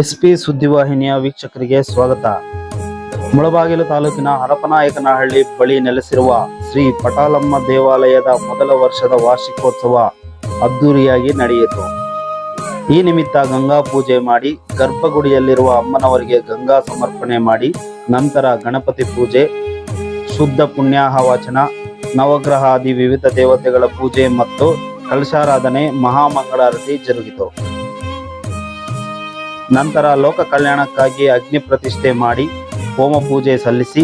SP ಸುದ್ದಿವಾಹಿನಿಯ ವೀಕ್ಷಕರಿಗೆ ಸ್ವಾಗತ. ಮುಳಬಾಗಿಲು ತಾಲೂಕಿನ ಹರಪನಾಯಕನಹಳ್ಳಿ ಬಳಿ ನೆಲೆಸಿರುವ ಶ್ರೀ ಪಟಾಲಮ್ಮ ದೇವಾಲಯದ ಮೊದಲ ವರ್ಷದ ವಾರ್ಷಿಕೋತ್ಸವ ಅದ್ದೂರಿಯಾಗಿ ನಡೆಯಿತು. ಈ ನಿಮಿತ್ತ ಗಂಗಾ ಪೂಜೆ ಮಾಡಿ ಗರ್ಭಗುಡಿಯಲ್ಲಿರುವ ಅಮ್ಮನವರಿಗೆ ಗಂಗಾ ಸಮರ್ಪಣೆ ಮಾಡಿ ನಂತರ ಗಣಪತಿ ಪೂಜೆ, ಶುದ್ಧ ಪುಣ್ಯಾಹ ವಾಚನ ನವಗ್ರಹಾದಿ ವಿವಿಧ ದೇವತೆಗಳ ಪೂಜೆ ಮತ್ತು ಕಲಶಾರಾಧನೆ, ಮಹಾಮಂಗಳಾರತಿ ಜರುಗಿತು. ನಂತರ ಲೋಕ ಕಲ್ಯಾಣಕ್ಕಾಗಿ ಅಗ್ನಿ ಪ್ರತಿಷ್ಠೆ ಮಾಡಿ ಹೋಮ ಪೂಜೆ ಸಲ್ಲಿಸಿ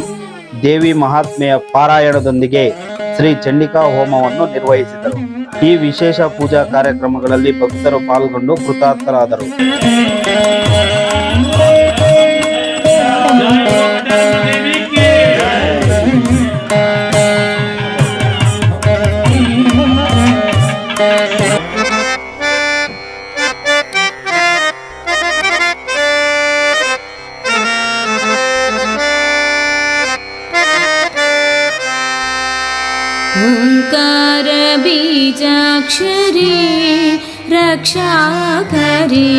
ದೇವಿ ಮಹಾತ್ಮೆಯ ಪಾರಾಯಣದೊಂದಿಗೆ ಶ್ರೀ ಚಂಡಿಕಾ ಹೋಮವನ್ನು ನಿರ್ವಹಿಸಿದರು. ಈ ವಿಶೇಷ ಪೂಜಾ ಕಾರ್ಯಕ್ರಮಗಳಲ್ಲಿ ಭಕ್ತರು ಪಾಲ್ಗೊಂಡು ಕೃತಾರ್ಥರಾದರು. ओङ्कारबीजाक्षरी रक्षाकरी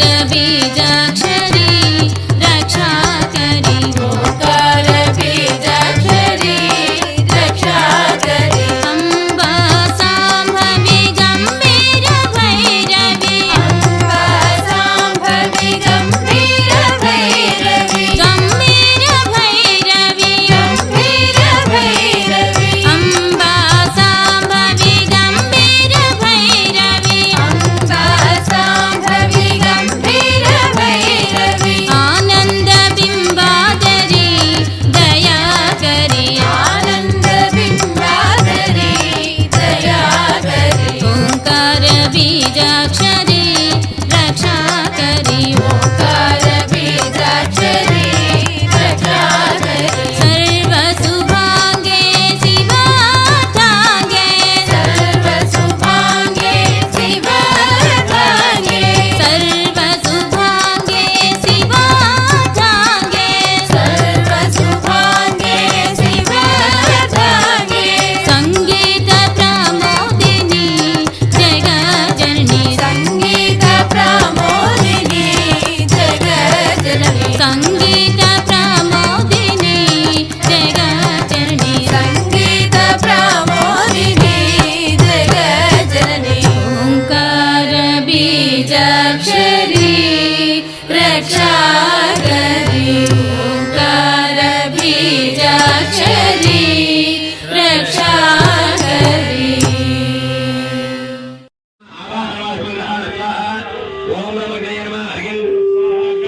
रे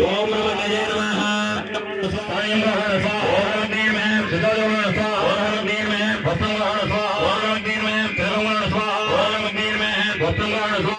Oh, my God.